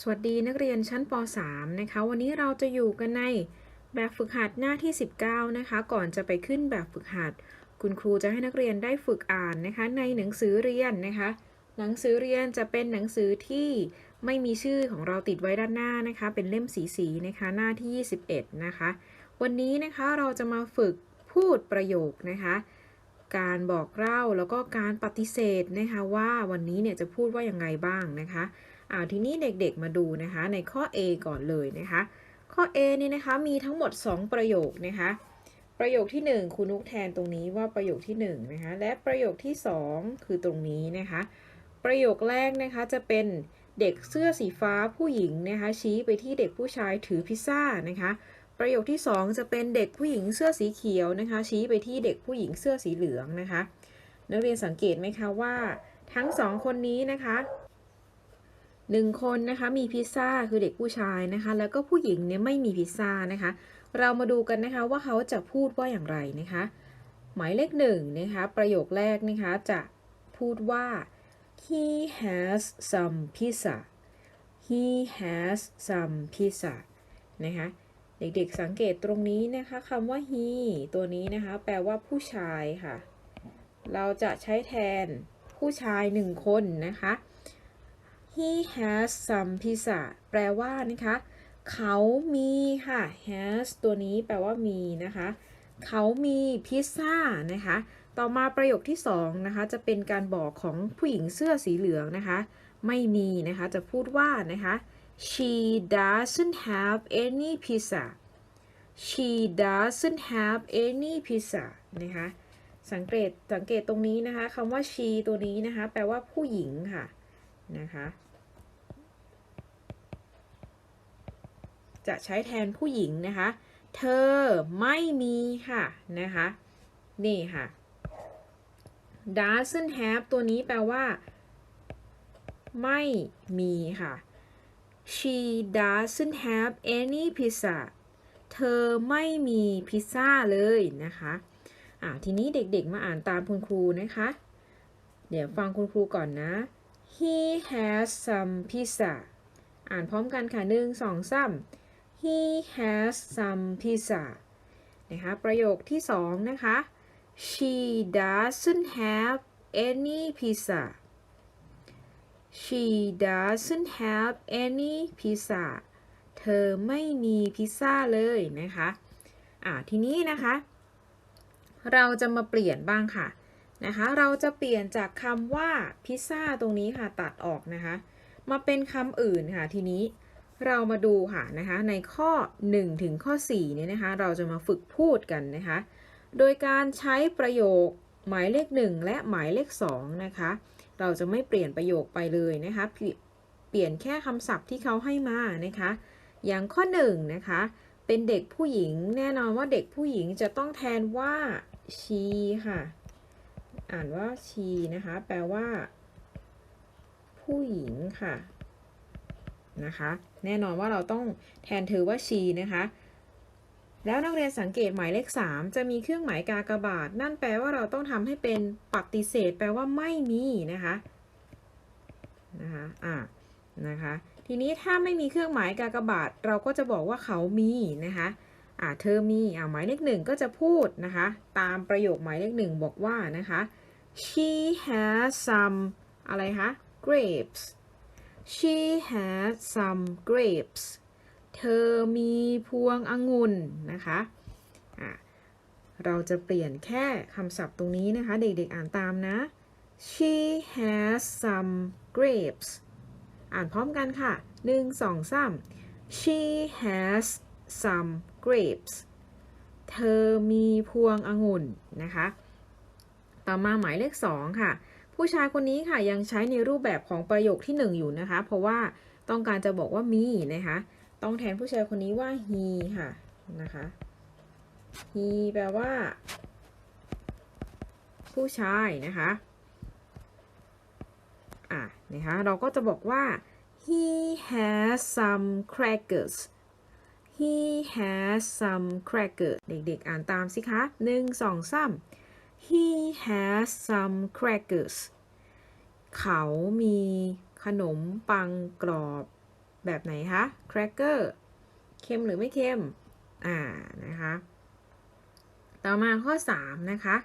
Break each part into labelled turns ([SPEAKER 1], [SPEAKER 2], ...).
[SPEAKER 1] สวัสดีนักเรียนชั้นป .3 นะคะ วันนี้เราจะอยู่กันในแบบฝึกหัดหน้าที่ 19 นะคะ ก่อนจะไปขึ้นแบบฝึกหัด คุณครูจะให้นักเรียนได้ฝึกอ่านนะคะ ในหนังสือเรียนนะคะ หนังสือเรียนจะเป็นหนังสือที่ไม่มีชื่อของเราติดไว้ด้านหน้านะคะ เป็นเล่มสีๆนะคะหน้าที่ 21 นะคะ วันนี้นะคะเราจะมาฝึกพูดประโยคนะคะ การบอกเล่าแล้วก็การปฏิเสธนะคะว่าวันนี้เนี่ยจะพูดว่าอยังไงบ้างนะคะ อ่าทีนี้เด็กๆมาดูนะคะ ในข้อ A ก่อนเลยนะคะ ข้อ A เนี่ยนะคะมีทั้งหมด 2 ประโยคนะคะ ประโยคที่ 1 คุณนุกแทนตรงนี้ว่าประโยคที่1นะคะ และประโยคที่ 2 คือตรงนี้นะคะ ประโยคแรกนะคะจะเป็นเด็กเสื้อสีฟ้าผู้หญิงนะคะชี้ไปที่เด็กผู้ชายถือพิซซ่านะคะ ประโยคที่ 2 จะเป็นเด็กผู้หญิงเสื้อสีเขียวนะคะ ชี้ไปที่เด็กผู้หญิงเสื้อสีเหลืองนะคะ นักเรียนสังเกตไหมคะว่า ทั้งสองคนนี้นะคะ หนึ่งคนนะคะมีพิซซ่าคือเด็กผู้ชายนะคะ แล้วก็ผู้หญิงเนี่ยไม่มีพิซซ่านะคะ เรามาดูกันนะคะว่าเขาจะพูดว่าอย่างไรนะคะ หมายเลขหนึ่งนะคะ ประโยคแรกนะคะจะพูดว่า he has some pizza he has some pizza นะคะเด็กๆสังเกตตรงนี้นะคะคำว่า he ตัวนี้นะคะ แปลว่าผู้ชายค่ะ เราจะใช้แทนผู้ชายหนึ่งคนนะคะ he has some pizza แปลว่านะคะ เขามีค่ะ has ตัวนี้แปลว่ามีนะคะ เขามีพิซซ่านะคะ ต่อมาประโยคที่สองนะคะ จะเป็นการบอกของผู้หญิงเสื้อสีเหลืองนะคะ ไม่มีนะคะ จะพูดว่านะคะ she doesn't have any pizza she doesn't have any pizza นะคะสังเกตสังเกตตรงนี้นะคะคำว่า she ตัวนี้นะคะ แปลว่าผู้หญิงค่ะนะคะ จะใช้แทนผู้หญิงนะคะ เธอไม่มีค่ะนะคะ นี่ค่ะ doesn't have ตัวนี้แปลว่า ไม่มีค่ะ she doesn't have any pizza เธอไม่มีพิซซ่าเลยนะคะอ่าทีนี้เด็กๆมาอ่านตามคุณครูนะคะ เดี๋ยวฟังคุณครูก่อนนะ he has some pizza อ่านพร้อมกันค่ะหนึ่งสองสาม he has some pizza นะคะประโยคที่สองนะคะ she doesn't have any pizza she doesn't have any pizza เธอไม่มีพิซซ่าเลยนะคะอ่าทีนี้นะคะ เราจะมาเปลี่ยนบ้างค่ะนะคะเราจะเปลี่ยนจากคำว่าพิซซ่าตรงนี้ค่ะตัดออกนะคะ มาเป็นคำอื่นค่ะทีนี้ เรามาดูค่ะนะคะในข้อ 1 ถึงข้อ4เนี่ยนะคะเราจะมาฝึกพูดกันนะคะโดยการใช้ประโยคหมายเลข 1 และหมายเลข2นะคะเราจะไม่เปลี่ยนประโยคไปเลยนะคะเปลี่ยนแค่คำศัพท์ที่เขาให้มานะคะอย่างข้อ1นะคะเป็นเด็กผู้หญิงแน่นอนว่าเด็กผู้หญิงจะต้องแทนว่า she ค่ะ อ่านว่า she นะคะแปลว่า ผู้หญิงค่ะ นะคะ แน่นอนว่าเราต้องแทนเธอว่า she นะคะ แล้วนักเรียนสังเกตหมายเลข 3 จะมีเครื่องหมายกากบาท นั่นแปลว่าเราต้องทำให้เป็นปฏิเสธ แปลว่าไม่มีนะคะนะคะอ่านะคะ ทีนี้ถ้าไม่มีเครื่องหมายกากบาท เราก็จะบอกว่าเขามีนะคะอ่าเธอมีอ่าหมายเลขหนึ่งก็จะพูดนะคะ ตามประโยคหมายเลขหนึ่งบอกว่านะคะ she has some อะไรคะ grapes she has some grapes เธอมีพวงองุ่นนะคะะเราจะเปลี่ยนแค่คำศัพท์ตรงนี้นะคะ เด็กๆอ่านตามนะ she has some grapes อ่านพร้อมกันค่ะ 1 2 3 she has some grapes เธอมีพวงองุ่นนะคะ ต่อมาหมายเลข 2 ค่ะ ผู้ชายคนนี้ค่ะยังใช้ในรูปแบบของประโยคที่ 1 อยู่นะคะ เพราะว่าต้องการจะบอกว่ามีนะคะ ต้องแทนผู้ชายคนนี้ว่า he ค่ะนะคะ he แปลว่า ผู้ชายนะคะอะนะคะเราก็จะบอกว่า he has some crackers he has some crackers เด็กๆ อ่านตามสิคะหนึ่งสองสาม he has some crackers เขามีขนมปังกรอบแบบไหนคะ cracker เค็มหรือไม่เค็ม อ่า นะคะ ต่อมาข้อ 3 นะคะ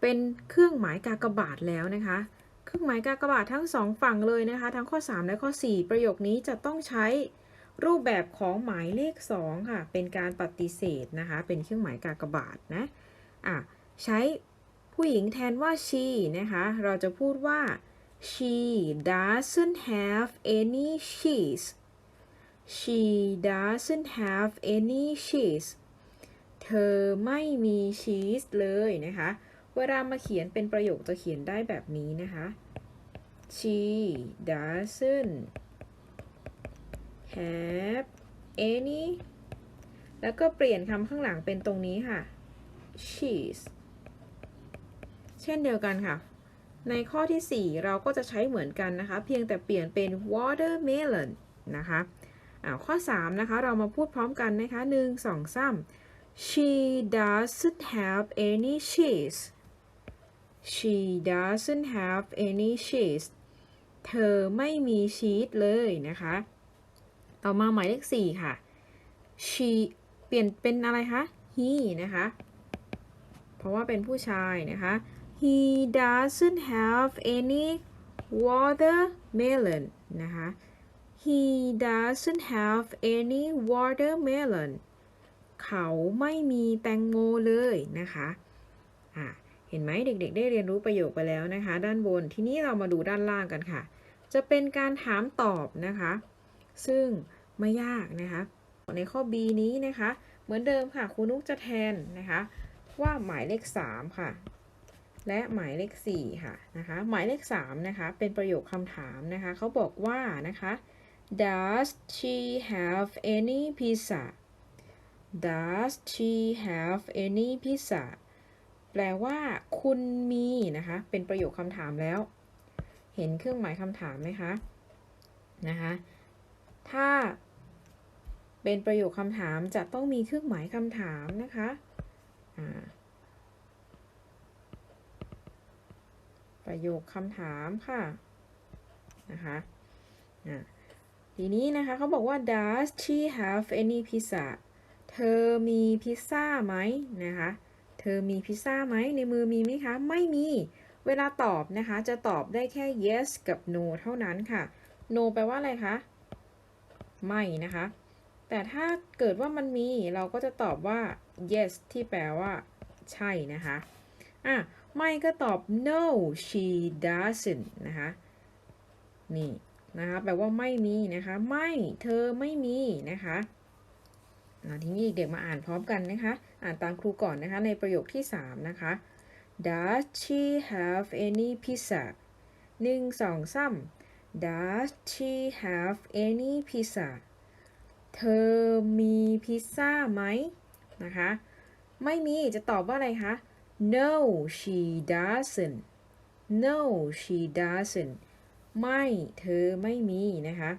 [SPEAKER 1] เป็นเครื่องหมายกากบาทแล้วนะคะ เครื่องหมายกากบาททั้งสองฝั่งเลยนะคะ ทั้งข้อ 3 และข้อ 4 ประโยคนี้จะต้องใช้รูปแบบของหมายเลข 2 ค่ะ เป็นการปฏิเสธนะคะ เป็นเครื่องหมายกากบาทนะ อะ ใช้ ผู้หญิงแทนว่า she นะคะ เราจะพูดว่า she doesn't have any cheese she doesn't have any cheese เธอไม่มีชีสเลยนะคะ เวลามาเขียนเป็นประโยคจะเขียนได้แบบนี้นะคะ she doesn't have any แล้วก็เปลี่ยนคำข้างหลังเป็นตรงนี้ค่ะ cheese เช่นเดียวกันค่ะ ในข้อที่ 4 เราก็จะใช้เหมือนกันนะคะ เพียงแต่เปลี่ยนเป็น watermelon นะคะข้อ 3 นะคะ เรามาพูดพร้อมกันนะคะ 1 2 3 she doesn't have any cheese she doesn't have any cheese เธอไม่มีชีสเลยนะคะ ต่อมาหมายเลข 4 ค่ะ she เปลี่ยนเป็นอะไรคะ he นะคะ เพราะว่าเป็นผู้ชายนะคะ he doesn't have any watermelon นะคะ he doesn't have any watermelon เขาไม่มีแตงโมเลยนะคะอะเห็นไหมเด็ก ๆ ได้เรียนรู้ประโยคไปแล้วนะคะ ด้านบนทีนี้เรามาดูด้านล่างกันค่ะ จะเป็นการถามตอบนะคะ ซึ่งไม่ยากนะคะ ในข้อ B นี้นะคะ เหมือนเดิมค่ะครูนุกจะแทนนะคะ ว่าหมายเลข 3 ค่ะ และหมายเลข4ค่ะนะคะหมายเลข3นะคะเป็นประโยคคำถามนะคะเขาบอกว่านะคะ Does she have any pizza Does she have any pizza แปลว่าคุณมีนะคะเป็นประโยคคำถามแล้ว เห็นเครื่องหมายคำถามไหมคะนะคะถ้าเป็นประโยคคำถามจะต้องมีเครื่องหมายคำถามนะคะอ่า ประโยคคำถามค่ะนะคะทีนี้นะคะเขาบอกว่า does she have any pizza เธอมีพิซซ่าไหมนะคะ เธอมีพิซซ่าไหมในมือมีไหมคะ ไม่มี เวลาตอบนะคะ จะตอบได้แค่ yes กับ no เท่านั้นค่ะ no แปลว่าอะไรคะ ไม่นะคะ แต่ถ้าเกิดว่ามันมี เราก็จะตอบว่า yes ที่แปลว่า ใช่นะคะ อะ ไม่ก็ตอบ no she doesn't นะคะนี่นะคะแปลว่าไม่มีนะคะ ไม่เธอไม่มีนะคะทีนี้เด็กมาอ่านพร้อมกันนะคะ อ่านตามครูก่อนนะคะ ในประโยคที่ 3 นะคะ Does she have any pizza หนึ่งสองสาม Does she have any pizza เธอมีพิซซ่าไหมนะคะ ไม่มีจะตอบว่าอะไรคะ No she doesn't No she doesn't ไม่เธอไม่มีนะคะ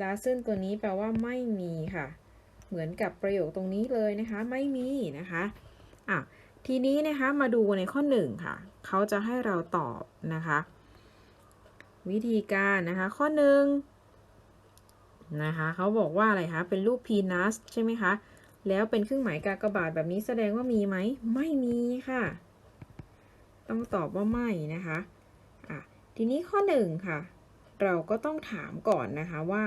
[SPEAKER 1] doesn't ตัวนี้แปลว่าไม่มีค่ะ เหมือนกับประโยคตรงนี้เลยนะคะ ไม่มีนะคะอะทีนี้นะคะมาดูในข้อ1ค่ะ เขาจะให้เราตอบนะคะ วิธีการนะคะ ข้อ1นะคะเขาบอกว่าอะไรคะ เป็นรูปพีนัสใช่ไหมคะ แล้วเป็นเครื่องหมายกากบาทแบบนี้แสดงว่ามีไหม ไม่มีค่ะ ต้องตอบว่าไม่นะคะอะทีนี้ข้อ1ค่ะ เราก็ต้องถามก่อนนะคะว่า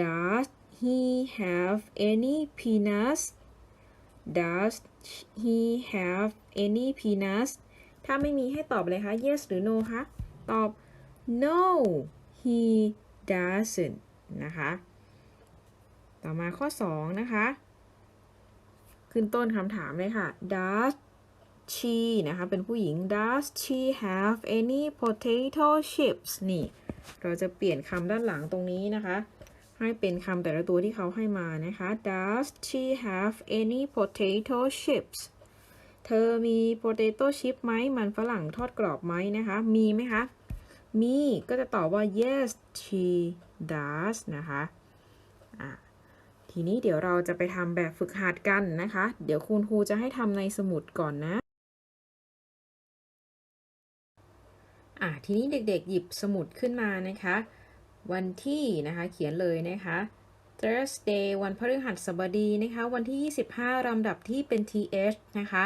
[SPEAKER 1] does he have any peanuts does he have any peanuts ถ้าไม่มีให้ตอบเลยคะ yes หรือ no คะ ตอบ no he doesn't นะคะ ต่อมาข้อ 2 นะคะ ขึ้นต้นคำถามเลยค่ะ does she นะคะเป็นผู้หญิง does she have any potato chips นี่ เราจะเปลี่ยนคำด้านหลังตรงนี้นะคะ ให้เป็นคำแต่ละตัวที่เขาให้มานะคะ does she have any potato chips เธอมี potato chip ไหม มันฝรั่งทอดกรอบไหมนะคะ มีไหมคะ มี ก็จะตอบว่า yes she does นะคะอะทีนี้เดี๋ยวเราจะไปทำแบบฝึกหัดกันนะคะ เดี๋ยวคุณครูจะให้ทำในสมุดก่อนนะ ทีนี้เด็กๆ หยิบสมุดขึ้นมานะคะ วันที่นะคะเขียนเลยนะคะ Thursday วันพฤหัสบดีนะคะ วันที่ 25 ลำดับที่เป็น th นะคะ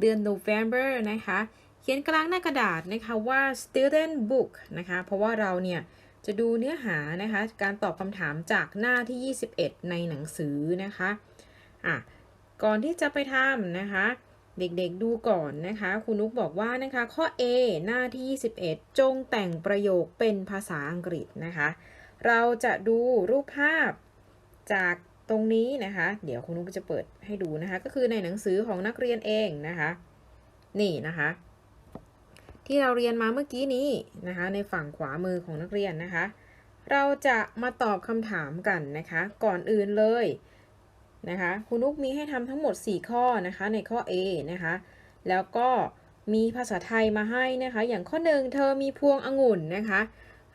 [SPEAKER 1] เดือน November นะคะ เขียนกลางหน้ากระดาษนะคะว่า student book นะคะ เพราะว่าเราเนี่ยจะดูเนื้อหานะคะ การตอบคำถามจากหน้าที่ 21 ในหนังสือนะคะ อะ ก่อนที่จะไปทำนะคะ เด็กๆดูก่อนนะคะคุณนุกบอกว่านะคะข้อ A หน้าที่ 21 จงแต่งประโยคเป็นภาษาอังกฤษนะคะ เราจะดูรูปภาพจากตรงนี้นะคะ เดี๋ยวคุณนุกจะเปิดให้ดูนะคะ ก็คือในหนังสือของนักเรียนเองนะคะ นี่นะคะ ที่เราเรียนมาเมื่อกี้นี้นะคะ ในฝั่งขวามือของนักเรียนนะคะ เราจะมาตอบคำถามกันนะคะ ก่อนอื่นเลย นะคะ คุณนุกมีให้ทำทั้งหมด 4 ข้อนะคะในข้อ A นะคะ แล้วก็มีภาษาไทยมาให้นะคะ อย่างข้อหนึ่งเธอมีพวงองุ่นนะคะ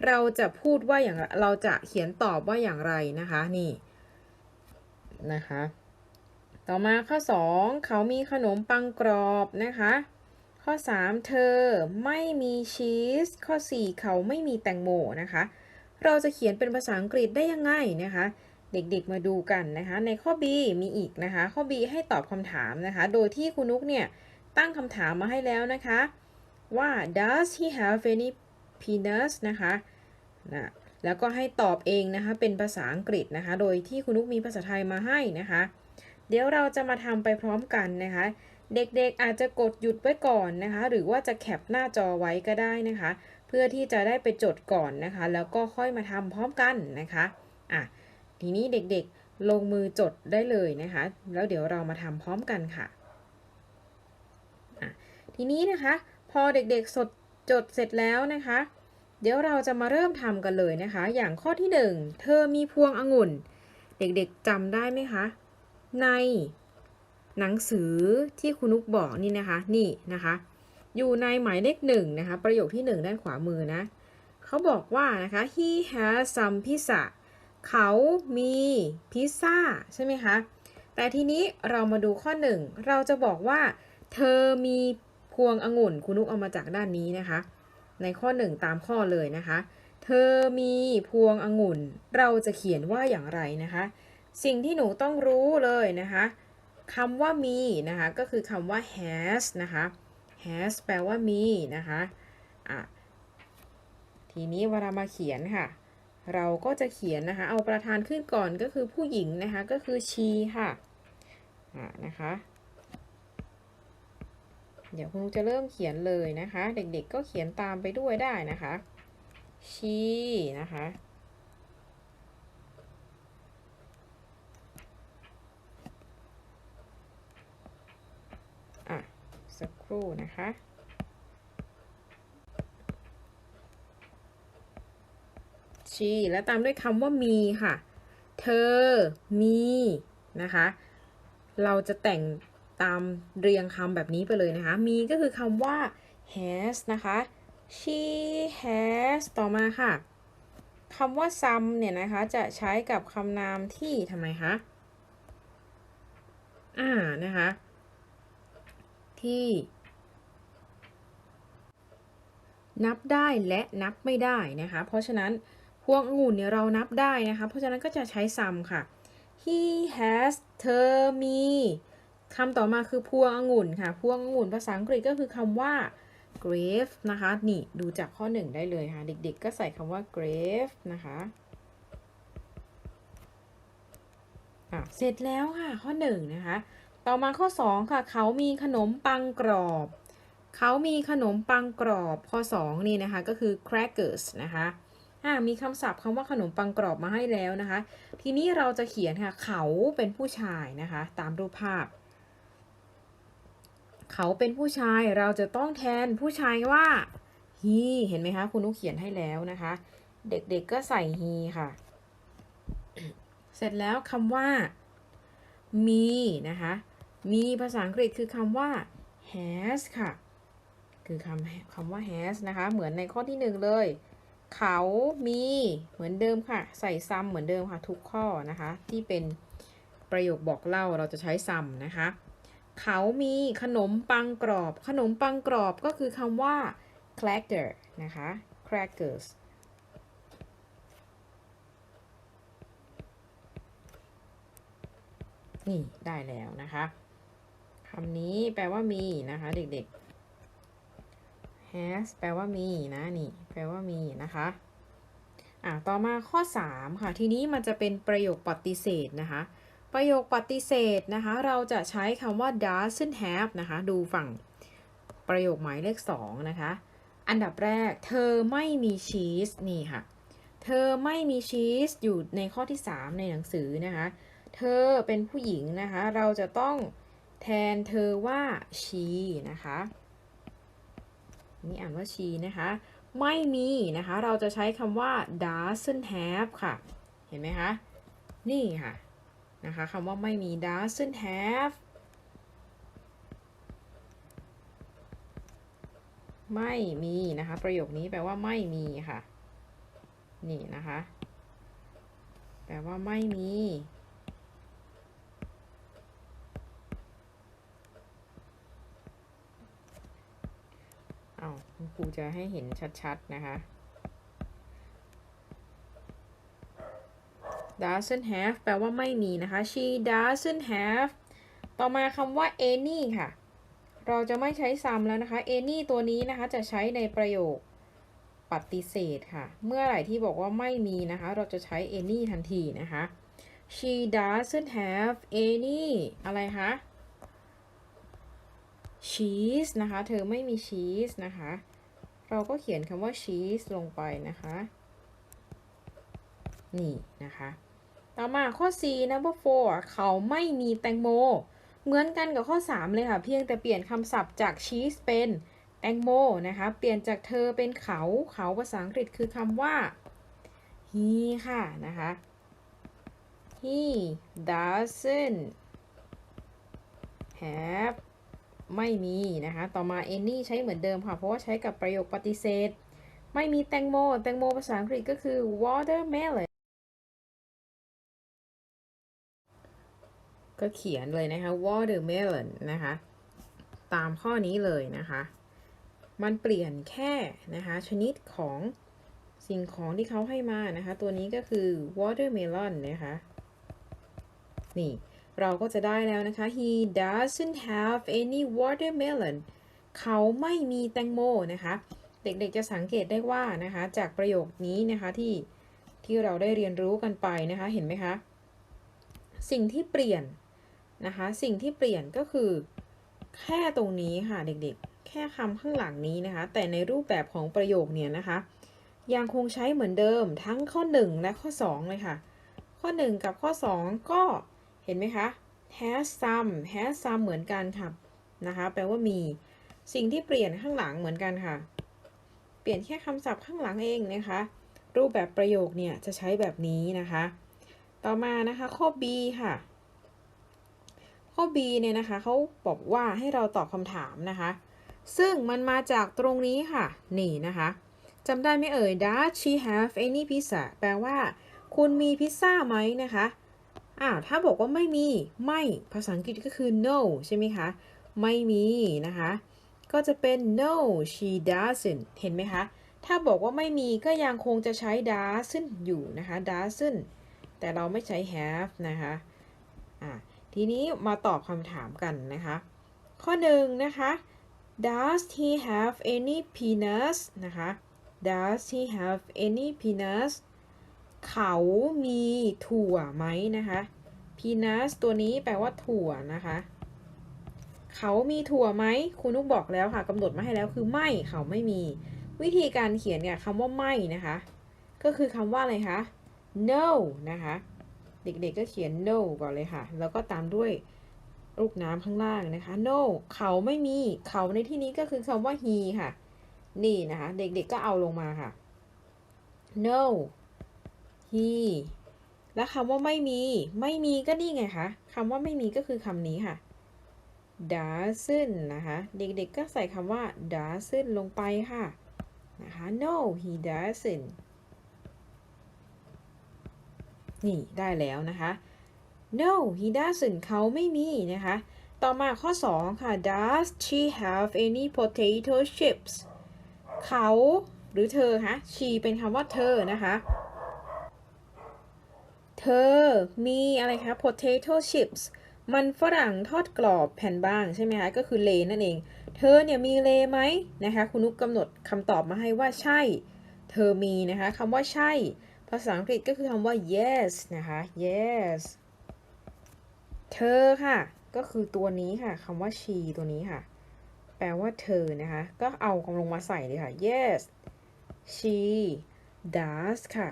[SPEAKER 1] เราจะพูดว่าอย่างเราจะเขียนตอบว่าอย่างไรนะคะนี่นะคะ ต่อมาข้อ 2 เขามีขนมปังกรอบนะคะ ข้อ 3 เธอไม่มีชีส ข้อ 4 เขาไม่มีแตงโมนะคะ เราจะเขียนเป็นภาษาอังกฤษได้ยังไงนะคะ เด็กๆมาดูกันนะคะ ในข้อ B มีอีกนะคะ ข้อ B ให้ตอบคำถามนะคะ โดยที่คุณนุกเนี่ยตั้งคำถามมาให้แล้วนะคะ ว่า does he have any penis นะคะนะแล้วก็ให้ตอบเองนะคะ เป็นภาษาอังกฤษนะคะ โดยที่คุณนุกมีภาษาไทยมาให้นะคะ เดี๋ยวเราจะมาทำไปพร้อมกันนะคะ เด็กๆอาจจะกดหยุดไว้ก่อนนะคะ หรือว่าจะแคปหน้าจอไว้ก็ได้นะคะ เพื่อที่จะได้ไปจดก่อนนะคะ แล้วก็ค่อยมาทำพร้อมกันนะคะ อะ ทีนี้เด็กๆลงมือจดได้เลยนะคะ แล้วเดี๋ยวเรามาทำพร้อมกันค่ะทีนี้นะคะ พอเด็กๆสดจดเสร็จแล้วนะคะ เดี๋ยวเราจะมาเริ่มทำกันเลยนะคะ อย่างข้อที่ 1 เธอมีพวงองุ่น เด็กๆจำได้ไหมคะ ในหนังสือที่คุณนุกบอกนี่นะคะนี่นะคะ อยู่ในหมายเลขหนึ่งนะคะ ประโยคที่ 1 ด้านขวามือนะเขาบอกว่านะคะ he has some pizza เขามีพิซซ่าใช่ไหมคะ แต่ทีนี้เรามาดูข้อ 1 เราจะบอกว่า เธอมีพวงองุ่นคุณนุกเอามาจากด้านนี้นะคะ ในข้อ 1 ตามข้อเลยนะคะ เธอมีพวงองุ่น เราจะเขียนว่าอย่างไรนะคะ สิ่งที่หนูต้องรู้เลยนะคะคำว่ามีนะคะ ก็คือคำว่า has นะคะ has แปลว่ามีนะคะอะทีนี้เวลามาเขียนค่ะ เราก็จะเขียนนะคะ เอาประธานขึ้นก่อนก็คือผู้หญิงนะคะ ก็คือ she ค่ะอะนะคะ เดี๋ยวคุณจะเริ่มเขียนเลยนะคะ เด็กๆก็เขียนตามไปด้วยได้นะคะ she นะคะ อะ สักครู่นะคะ she แล้วตามด้วยคำว่ามีค่ะ เธอ มี นะคะ เราจะแต่งตามเรียงคำแบบนี้ไปเลยนะคะ มีก็คือคำว่า has นะคะ she has ต่อมาค่ะคำว่า some เนี่ยนะคะ จะใช้กับคำนามที่ทำไมคะ อ่า นะคะ ที่ นับได้และนับไม่ได้นะคะ เพราะฉะนั้น พวงองุ่นเนี่ยเรานับได้นะคะ เพราะฉะนั้นก็จะใช้ some ค่ะ he has เธอมีคำต่อมาคือพวงองุ่นค่ะ พวงองุ่นภาษาอังกฤษก็คือคำว่า grape นะคะ นี่ดูจากข้อหนึ่งได้เลยค่ะ เด็กๆ ก็ใส่คำว่า grape นะคะอะเสร็จแล้วค่ะ ข้อหนึ่งนะคะ ต่อมาข้อ2ค่ะ เขามีขนมปังกรอบ เขามีขนมปังกรอบ ข้อ2นี่นะคะ ก็คือ crackers นะคะ อ่ามีคำศัพท์คำว่าขนมปังกรอบมาให้แล้วนะคะ ทีนี้เราจะเขียนค่ะ เขาเป็นผู้ชายนะคะ ตามรูปภาพ เขาเป็นผู้ชายเราจะต้องแทนผู้ชายว่า he เห็นไหมคะ คุณนุกเขียนให้แล้วนะคะ เด็กๆก็ใส่ he ค่ะ เสร็จแล้วคำว่า มีนะคะ มีภาษาอังกฤษคือคำว่า has ค่ะ คือคำคำว่า has นะคะ เหมือนในข้อที่หนึ่งเลย เขามีเหมือนเดิมค่ะ ใส่ซ้ำเหมือนเดิมค่ะ ทุกข้อนะคะ ที่เป็นประโยคบอกเล่าเราจะใช้ซ้ำนะคะ เขามีขนมปังกรอบ ขนมปังกรอบก็คือคำว่า cracker นะคะ crackers นี่ได้แล้วนะคะคำนี้แปลว่ามีนะคะ เด็กๆ has แปลว่ามีนะนี่แปลว่ามีนะคะอะต่อมาข้อ 3 ค่ะ ทีนี้มันจะเป็นประโยคปฏิเสธนะคะ ประโยคปฏิเสธนะคะ เราจะใช้คำว่า doesn't have นะคะ ดูฝั่งประโยคหมายเลข 2 นะคะ อันดับแรก เธอไม่มีชีสนี่ค่ะ เธอไม่มีชีสอยู่ในข้อที่ 3 ในหนังสือนะคะ เธอเป็นผู้หญิงนะคะ เราจะต้องแทนเธอว่า she นะคะ นี่อ่านว่า she นะคะ ไม่มีนะคะ เราจะใช้คำว่า doesn't have ค่ะ เห็นไหมคะ นี่ค่ะ นะคะคำว่าไม่มี doesn't have ไม่มีนะคะ ประโยคนี้แปลว่าไม่มีค่ะ นี่นะคะ แปลว่าไม่มี เอาคุณครูจะให้เห็นชัด ๆ นะคะ doesn't have แปลว่าไม่มีนะคะ she doesn't have ต่อมาคำว่า any ค่ะ เราจะไม่ใช้ซ้ำแล้วนะคะ any ตัวนี้นะคะจะใช้ในประโยคปฏิเสธค่ะ เมื่อไหร่ที่บอกว่าไม่มีนะคะ เราจะใช้ any ทันทีนะคะ she doesn't have any อะไรคะ cheese นะคะ เธอไม่มี cheese นะคะ เราก็เขียนคำว่า cheese ลงไปนะคะ นี่นะคะ ต่อมาข้อ C number four เขาไม่มีแตงโม เหมือนกันกับข้อ 3 เลยค่ะ เพียงแต่เปลี่ยนคำศัพท์จาก cheese เป็นแตงโมนะคะ เปลี่ยนจากเธอเป็นเขา เขาภาษาอังกฤษคือคำว่า he ค่ะนะคะ he doesn't have ไม่มีนะคะ ต่อมา any ใช้เหมือนเดิมค่ะ เพราะว่าใช้กับประโยคปฏิเสธ ไม่มีแตงโม แตงโมภาษาอังกฤษก็คือ watermelon ก็เขียนเลยนะคะ watermelon นะคะ ตามข้อนี้เลยนะคะ มันเปลี่ยนแค่นะคะ ชนิดของสิ่งของที่เขาให้มานะคะ ตัวนี้ก็คือ watermelon นะคะ นี่ เราก็จะได้แล้วนะคะ he doesn't have any watermelon เขาไม่มีแตงโมนะคะ เด็กๆจะสังเกตได้ว่านะคะ จากประโยคนี้นะคะที่ที่เราได้เรียนรู้กันไปนะคะ เห็นไหมคะ สิ่งที่เปลี่ยนนะคะ สิ่งที่เปลี่ยนก็คือ แค่ตรงนี้ค่ะเด็กๆ แค่คำข้างหลังนี้นะคะ แต่ในรูปแบบของประโยคเนี่ยนะคะ ยังคงใช้เหมือนเดิมทั้งข้อ 1 และข้อ2เลยค่ะ ข้อ 1 กับข้อ 2 ก็ เห็นไหมคะ has some has some เหมือนกันค่ะนะคะ แปลว่ามีสิ่งที่เปลี่ยนข้างหลังเหมือนกันค่ะ เปลี่ยนแค่คำศัพท์ข้างหลังเองนะคะ รูปแบบประโยคเนี่ยจะใช้แบบนี้นะคะ ต่อมานะคะข้อ B ค่ะ ข้อ B เนี่ยนะคะเขาบอกว่าให้เราตอบคำถามนะคะ ซึ่งมันมาจากตรงนี้ค่ะ นี่นะคะจำได้ไหมเอ่ย Does she have any pizza แปลว่า คุณมีพิซซ่าไหมนะคะ อ้าวถ้าบอกว่าไม่มีไม่ภาษาอังกฤษก็คือ no ใช่ไหมคะ ไม่มีนะคะ ก็จะเป็น no she doesn't เห็นไหมคะ ถ้าบอกว่าไม่มีก็ยังคงจะใช้ doesn't อยู่นะคะ doesn't แต่เราไม่ใช้ have นะคะอ่าทีนี้มาตอบคำถามกันนะคะ ข้อหนึ่งนะคะ does he have any peanuts นะคะ does he have any peanuts เขามีถั่วไหมนะคะ peanuts ตัวนี้แปลว่าถั่วนะคะ เขามีถั่วไหมคุณนุกบอกแล้วค่ะกำหนดมาให้แล้วคือไม่เขาไม่มี วิธีการเขียนเนี่ยคำว่าไม่นะคะ ก็คือคำว่าอะไรคะ no นะคะ เด็กๆก็เขียน no ก่อนเลยค่ะ แล้วก็ตามด้วยลูกน้ำข้างล่างนะคะ no เขาไม่มีเขาในที่นี้ก็คือคำว่า he ค่ะ นี่นะคะ เด็กๆก็เอาลงมาค่ะ no he และคำว่าไม่มี ไม่มีก็นี่ไงคะคำว่าไม่มีก็คือคำนี้ค่ะ doesn't นะคะ เด็กๆก็ใส่คำว่า doesn't ลงไปค่ะ นะคะ no he doesn't นี่ได้แล้วนะคะ no he doesn't เขาไม่มีนะคะ ต่อมาข้อ 2 ค่ะ does she have any potato chips เขาหรือเธอคะ she เป็นคำว่าเธอนะคะ เธอมีอะไรคะ potato chips มันฝรั่งทอดกรอบแผ่นบางใช่ไหมคะ ก็คือเลนั่นเอง เธอเนี่ยมีเลไหมนะคะ คุณนุกกำหนดคำตอบมาให้ว่าใช่ เธอมีนะคะคำว่าใช่ ภาษาอังกฤษก็คือคำว่า yes นะคะ yes เธอค่ะ ก็คือตัวนี้ค่ะคำว่า she ตัวนี้ค่ะ แปลว่าเธอนะคะ ก็เอากำลงมาใส่เลยค่ะ yes she does ค่ะ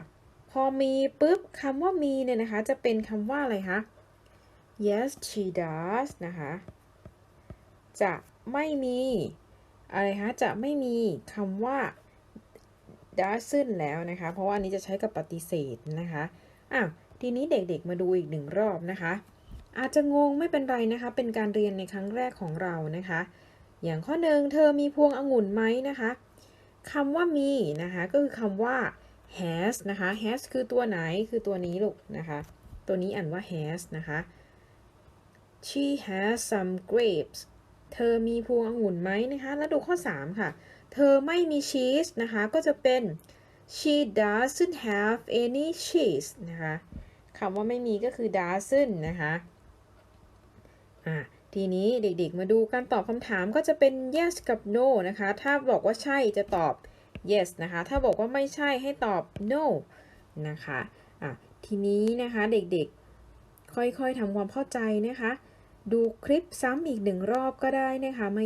[SPEAKER 1] อมีปุ๊บคำว่ามีเนี่ยนะคะ จะเป็นคำว่าอะไรคะ yes she does นะคะ จะไม่มี อะไรคะ จะไม่มีคำว่า doesn't แล้วนะคะ เพราะว่าอันนี้จะใช้กับปฏิเสธนะคะอะทีนี้เด็กๆมาดูอีกหนึ่งรอบนะคะ อาจจะงงไม่เป็นไรนะคะ เป็นการเรียนในครั้งแรกของเรานะคะ อย่างข้อหนึ่งเธอมีพวงองุ่นไหมนะคะคำว่ามีนะคะ ก็คือคำว่า has นะคะ has คือตัวไหนคือตัวนี้ลูกนะคะ ตัวนี้อ่านว่า has นะคะ she has some grapes เธอมีพวงองุ่นไหมนะคะ แล้วดูข้อ 3 ค่ะ เธอไม่มีชีสนะคะ ก็จะเป็น she doesn't have any cheese นะคะคำว่าไม่มีก็คือ doesn't นะคะอะทีนี้เด็กๆมาดูการตอบคำถามก็จะเป็น yes กับ no นะคะ ถ้าบอกว่าใช่จะตอบ yes นะคะ ถ้าบอกว่าไม่ใช่ให้ตอบ no นะคะอะทีนี้นะคะเด็กๆ ค่อยๆทำความเข้าใจนะคะ ดูคลิปซ้ำอีกหนึ่งรอบก็ได้นะคะไม่